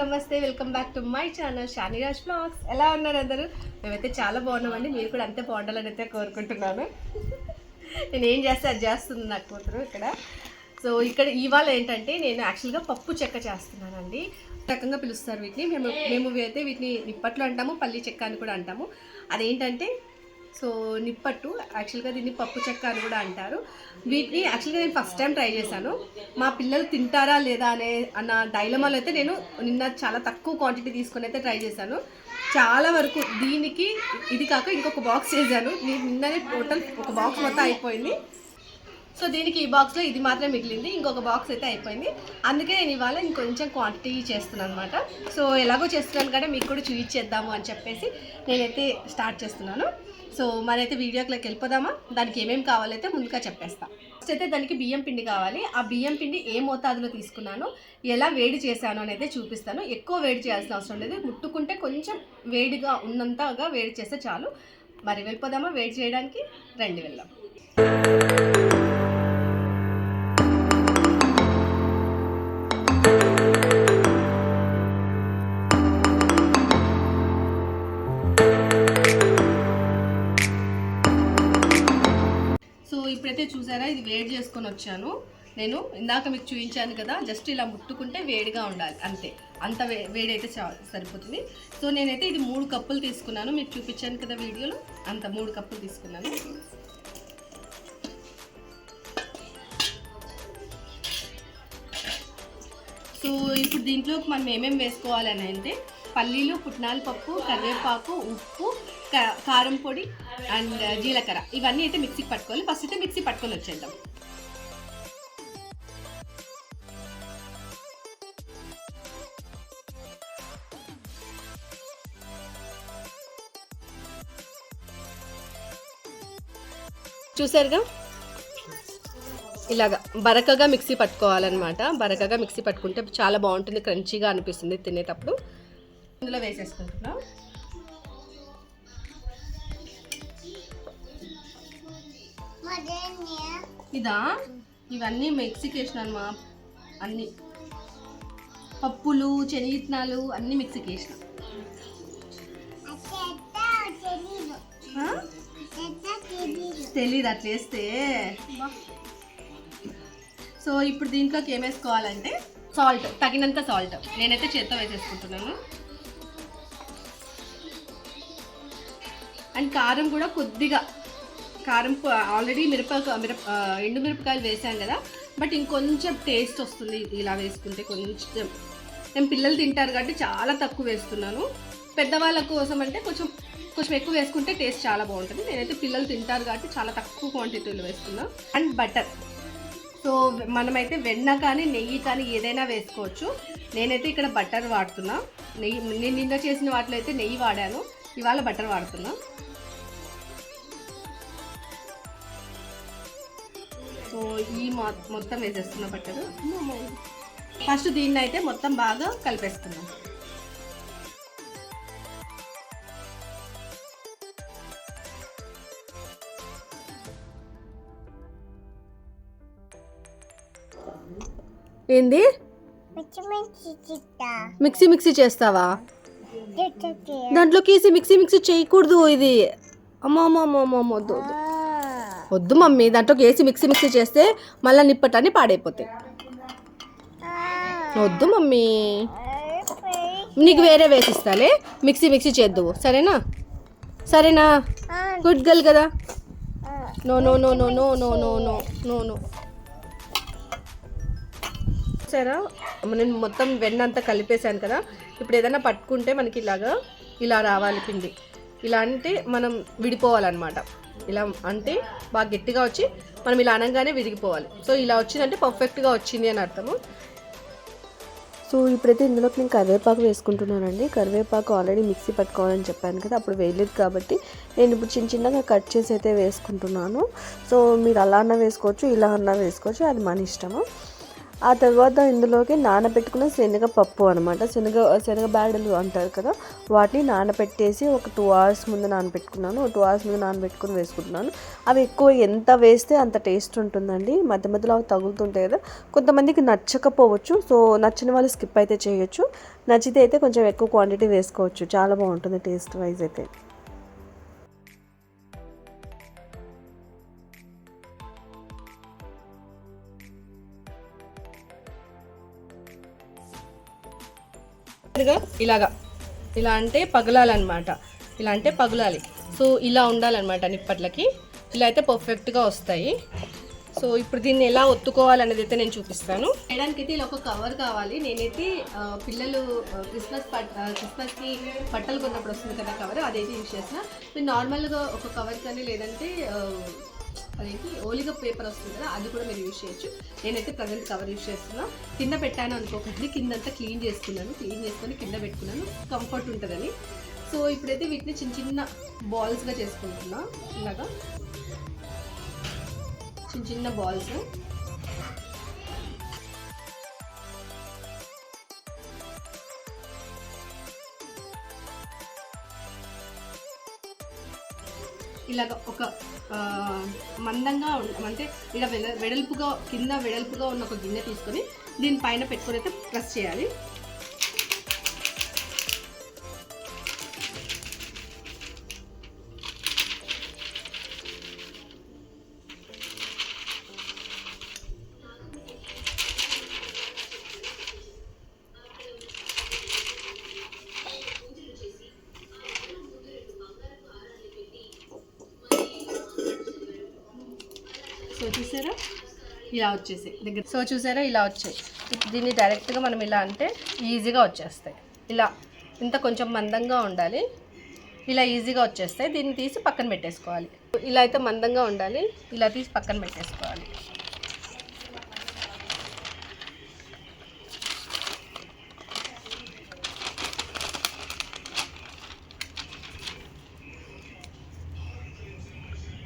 నమస్తే welcome back to my channel Shaniraj blogs. ఎలా ఉన్నారు అందరూ? మేమైతే చాలా బాగున్నామండి. మీరు కూడా అంతే బాగుండాలని అయితే కోరుకుంటున్నాను. నేను ఏం చేస్తే అది చేస్తుంది నాకు కూతురు ఇక్కడ. సో ఇక్కడ ఇవాళ ఏంటంటే నేను యాక్చువల్గా పప్పు చెక్క చేస్తున్నానండి. రకంగా పిలుస్తారు వీటిని. మేము మేము అయితే వీటిని నిప్పట్లు అంటాము పల్లి చెక్క అని కూడా అంటాము. అదేంటంటే సో నిప్పట్టు యాక్చువల్గా దీన్ని పప్పు చెక్క అని కూడా అంటారు. వీటిని యాక్చువల్గా నేను ఫస్ట్ టైం ట్రై చేశాను. మా పిల్లలు తింటారా లేదా అనే అన్న డైలమాలో అయితే నేను నిన్న చాలా తక్కువ క్వాంటిటీ తీసుకొని అయితే ట్రై చేశాను. చాలా వరకు దీనికి ఇది కాక ఇంకొక బాక్స్ చేశాను. నేను నిన్ననే టోటల్ ఒక బాక్స్ మొత్తం అయిపోయింది. సో దీనికి ఈ బాక్స్లో ఇది మాత్రమే మిగిలింది. ఇంకొక బాక్స్ అయితే అయిపోయింది. అందుకే నేను ఇవాళ ఇంకొంచెం క్వాంటిటీ చేస్తున్నాను అనమాట సో ఎలాగో చేస్తున్నాను కదా మీకు కూడా చూపించేద్దాము అని చెప్పేసి నేనైతే స్టార్ట్ చేస్తున్నాను. సో మరైతే వీడియోకి వెళ్ళిపోదామా? దానికి ఏమేమి కావాలైతే ముందుగా చెప్పేస్తాను ఫస్ట్ అయితే దానికి బియ్యం పిండి కావాలి. ఆ బియ్యం పిండి ఏ మోతాదులో తీసుకున్నాను? ఎలా వేడి చేశాను అనేది చూపిస్తాను. ఎక్కువ వేడి చేయాల్సిన అవసరం లేదు. ముట్టుకుంటే కొంచెం వేడిగా ఉన్నంతగా వేడి చేస్తే చాలు. మరి వెళ్ళిపోదామా? వేడి చేయడానికి? రండి వెళ్దాం. సో చూసారా ఇది వేడి చేసుకొని వచ్చాను. నేను ఇందాక మీకు చూపించాను కదా జస్ట్ ఇలా ముట్టుకుంటే వేడిగా ఉండాలి అంతే. అంత వే వేడైతే చా- సరిపోతుంది. సో నేనైతే ఇది మూడు కప్పులు తీసుకున్నాను. మీకు చూపించాను కదా వీడియోలో? అంత మూడు కప్పులు తీసుకున్నాను. సో ఇప్పుడు దీంట్లో మనం ఏమేమి వేసుకోవాలని అంటే పల్లీలు పుట్నాల పప్పు కరివేపాకు ఉప్పు క- కారం పొడి అండ్ uh, జీలకర్ర. ఇవన్నీ అయితే మిక్సీకి పట్టుకోవాలి. ఫస్ట్ అయితే మిక్సీ పట్టుకొని వచ్చేద్దాం. చూసారుగా? ఇలాగా బరకగా మిక్సీ పట్టుకోవాలన్నమాట. బరకగా మిక్సీ పట్టుకుంటే చాలా బాగుంటుంది క్రంచీగా అనిపిస్తుంది తినేటప్పుడు. ఇందులో వేసేసుకుంటున్నాం. ఇదా? ఇవన్నీ మిక్సీకి వేసినాను మా అన్ని. పప్పులు శనగిత్తనాలు అన్నీ మిక్సీకి వేసిన. తెలీదు అట్లా వేస్తే. సో ఇప్పుడు దీంట్లోకి ఏం వేసుకోవాలంటే సాల్ట్ తగినంత సాల్ట్. నేనైతే చేత్తో వేసేసుకుంటున్నాను. అండ్ కారం కూడా కొద్దిగా కారం ఆల్రెడీ మిరప మిరప ఎండు మిరపకాయలు వేసాం కదా. బట్ ఇంకొంచెం టేస్ట్ వస్తుంది ఇలా వేసుకుంటే. కొంచెం నేను పిల్లలు తింటారు కాబట్టి చాలా తక్కువ వేస్తున్నాను. పెద్దవాళ్ళ కోసం అంటే కొంచెం కొంచెం ఎక్కువ వేసుకుంటే టేస్ట్ చాలా బాగుంటుంది. నేనైతే పిల్లలు తింటారు కాబట్టి చాలా తక్కువ క్వాంటిటీలో వేస్తున్నాను అండ్ బటర్. సో మనమైతే వెన్న కానీ నెయ్యి కానీ ఏదైనా వేసుకోవచ్చు. నేనైతే ఇక్కడ బటర్ వాడుతున్నా. నెయ్యి నేను నిన్న చేసిన వాటిలో అయితే నెయ్యి వాడాను. ఇవాళ బటర్ వాడుతున్నాను సో ఈ మొత్తం వేసేస్తున్నా బట్టరు ఫస్ట్ దీన్ని అయితే మొత్తం బాగా కలిపేస్తున్నాం ఏంది మిక్సీ మిక్సీ చేస్తావా దాంట్లోకి మిక్సీ మిక్సీ చేయకూడదు ఇది అమ్మ అమ్మ అమ్మ అమ్మ అమ్మ వద్దు మమ్మీ దాంట్లోకి వేసి మిక్సీ మిక్సీ చేస్తే మళ్ళీ నిప్పటాన్ని పాడైపోతాయి. వద్దు మమ్మీ. నీకు వేరే వేసిస్తాలే మిక్సీ మిక్సీ చేద్దువు. సరేనా? సరేనా? గుడ్ గర్ల్ కదా. No no no no no no no no no no సరే నేను మొత్తం వెన్న అంతా కలిపేశాను కదా. ఇప్పుడు ఏదైనా పట్టుకుంటే మనకి ఇలాగా ఇలా రావాలి పిండి ఇలా అంటే మనం విడిపోవాలన్నమాట. ఇలా అంటే బాగా గట్టిగా వచ్చి మనం ఇలా అనగానే విరిగిపోవాలి. సో ఇలా వచ్చిందంటే పర్ఫెక్ట్గా వచ్చింది అని అర్థము. సో ఇప్పుడైతే ఇందులోకి నేను కరివేపాకు వేసుకుంటున్నానండి. కరివేపాకు ఆల్రెడీ మిక్సీ పట్టుకోవాలని చెప్పాను కదా అప్పుడు వేయలేదు కాబట్టి నేను ఇప్పుడు చిన్న చిన్నగా కట్ చేసి అయితే వేసుకుంటున్నాను. సో మీరు అలా అన్నా వేసుకోవచ్చు ఇలా అన్నా వేసుకోవచ్చు అది మన ఇష్టము. ఆ తర్వాత ఇందులోకి నానబెట్టుకున్న శనగ పప్పు అనమాట శనగ శనగ బ్యాడలు అంటారు కదా వాటిని నానబెట్టేసి ఒక టూ అవర్స్ ముందు నానబెట్టుకున్నాను. ఒక టూ అవర్స్ ముందు నానబెట్టుకుని వేసుకుంటున్నాను. అవి ఎక్కువ ఎంత వేస్తే అంత టేస్ట్ ఉంటుందండి. మధ్య మధ్యలో అవి తగులుతుంటాయి కదా. కొంతమందికి నచ్చకపోవచ్చు. సో నచ్చిన వాళ్ళు స్కిప్ అయితే చేయొచ్చు. నచ్చితే అయితే కొంచెం ఎక్కువ క్వాంటిటీ వేసుకోవచ్చు. చాలా బాగుంటుంది టేస్ట్ వైజ్ అయితే. ఇదిగా ఇలాగా. ఇలా అంటే పగలాలన్నమాట. ఇలా అంటే పగలాలి. సో ఇలా ఉండాలన్నమాట నిప్పట్లకి. ఇలా అయితే పర్ఫెక్ట్గా వస్తాయి. సో ఇప్పుడు దీన్ని ఎలా ఒత్తుకోవాలనేది అయితే నేను చూపిస్తాను. చేయడానికి అయితే ఇలా ఒక కవర్ కావాలి. నేనైతే పిల్లలు క్రిస్మస్ పట్ క్రిస్మస్కి బట్టలు కొన్నప్పుడు వస్తుంది కదా కవర్ అదైతే యూజ్ చేసిన మీరు నార్మల్గా ఒక కవర్ కానీ లేదంటే అనేది ఓలిగ పేపర్ వస్తుంది కదా అది కూడా మీరు యూజ్ చేయొచ్చు. నేనైతే ప్రజెంట్ కవర్ యూజ్ చేస్తున్నా. కింద పెట్టాను అనుకోకండి. కిందంతా క్లీన్ చేసుకున్నాను. క్లీన్ చేసుకొని కింద పెట్టుకున్నాను. కంఫర్ట్ ఉంటుందని. సో ఇప్పుడైతే వీటిని చిన్న చిన్న బాల్స్గా చేసుకుంటున్నా. ఇలాగా. చిన్న చిన్న బాల్స్ ఇలాగ ఒక మందంగా అంటే ఇలా వెడల్పుగా కింద వెడల్పుగా ఉన్న ఒక గిన్నె తీసుకొని దీని పైన పెట్టుకొని అయితే ప్రెస్ చేయాలి. చూసారా? ఇలా వచ్చేసాయి. దగ్గర సో చూసారా ఇలా వచ్చాయి. దీన్ని డైరెక్ట్గా మనం ఇలా అంటే ఈజీగా వచ్చేస్తాయి. ఇలా ఇంత కొంచెం మందంగా ఉండాలి. ఇలా ఈజీగా వచ్చేస్తాయి. దీన్ని తీసి పక్కన పెట్టేసుకోవాలి. ఇలా అయితే మందంగా ఉండాలి. ఇలా తీసి పక్కన పెట్టేసుకోవాలి.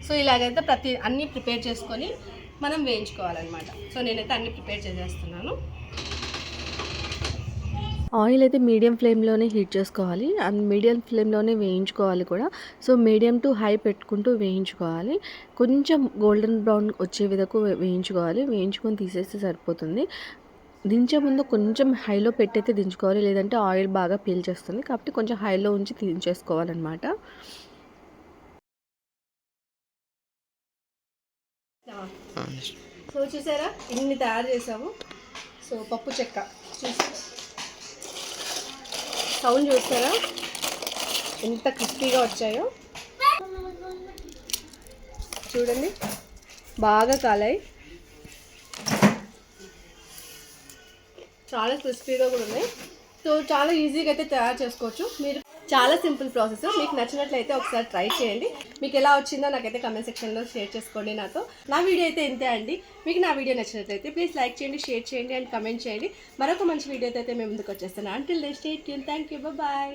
సో ఇలాగైతే ప్రతి అన్నీ ప్రిపేర్ చేసుకొని మనం వేయించుకోవాలన్నమాట. సో నేనైతే అన్నీ ప్రిపేర్ చేసేస్తున్నాను. ఆయిల్ అయితే మీడియం ఫ్లేమ్లోనే హీట్ చేసుకోవాలి. అండ్ మీడియం ఫ్లేమ్లోనే వేయించుకోవాలి కూడా. సో మీడియం టు హై పెట్టుకుంటూ వేయించుకోవాలి. కొంచెం గోల్డెన్ బ్రౌన్ వచ్చే విధకు వేయించుకోవాలి. వేయించుకొని తీసేస్తే సరిపోతుంది. దించే ముందు కొంచెం హైలో పెట్టయితే దించుకోవాలి. లేదంటే ఆయిల్ బాగా పీల్చేస్తుంది కాబట్టి కొంచెం హైలో ఉంచి దించేసుకోవాలన్నమాట. సో చూసారా? ఇన్ని తయారు చేసాము. సో పప్పు చెక్క. చూసారా? సౌండ్ చూస్తారా? ఎంత క్రిస్పీగా వచ్చాయో. చూడండి. బాగా కాలాయి. చాలా క్రిస్పీగా కూడా ఉన్నాయి. సో చాలా ఈజీగా అయితే తయారు చేసుకోవచ్చు. మీరు చాలా సింపుల్ ప్రాసెస్. మీకు నచ్చినట్లయితే ఒకసారి ట్రై చేయండి. మీకు ఎలా వచ్చిందో నాకైతే కమెంట్ సెక్షన్లో షేర్ చేసుకోండి నాతో. నా వీడియో అయితే ఇంతే అండి. మీకు నా వీడియో నచ్చినట్లయితే ప్లీజ్ లైక్ చేయండి షేర్ చేయండి అండ్ కమెంట్ చేయండి. మరొక మంచి వీడియోతో అయితే మేము ముందుకు వచ్చేస్తాను until next thank you bye